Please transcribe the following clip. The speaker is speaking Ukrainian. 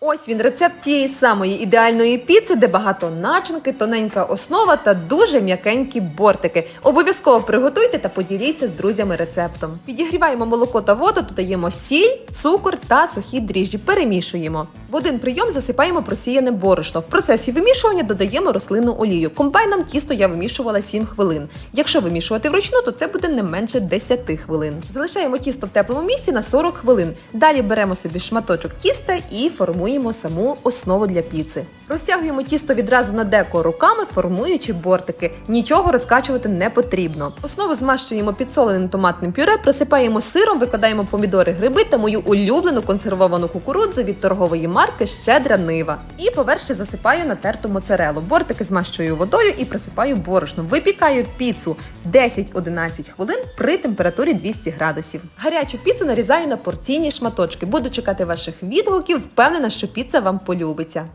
Ось він рецепт тієї самої ідеальної піци, де багато начинки, тоненька основа та дуже м'якенькі бортики. Обов'язково приготуйте та поділіться з друзями рецептом. Підігріваємо молоко та воду, додаємо сіль, цукор та сухі дріжджі. Перемішуємо. В один прийом засипаємо просіяне борошно. В процесі вимішування додаємо рослинну олію. Комбайном тісто я вимішувала 7 хвилин. Якщо вимішувати вручну, то це буде не менше 10 хвилин. Залишаємо тісто в теплому місці на 40 хвилин. Далі беремо собі шматочок тіста і формуємо саму основу для піци. Розтягуємо тісто відразу на деко руками, формуючи бортики. Нічого розкачувати не потрібно. Основу змащуємо підсоленим томатним пюре, присипаємо сиром, викладаємо помідори, гриби та мою улюблену консервовану кукурудзу від торгової марки Щедра Нива. І поверх ще засипаю натерту моцарелу. Бортики змащую водою і присипаю борошном. Випікаю піцу 10-11 хвилин при температурі 200 градусів. Гарячу піцу нарізаю на порційні шматочки. Буду чекати ваших відгуків. Впевнена, що піца вам полюбиться.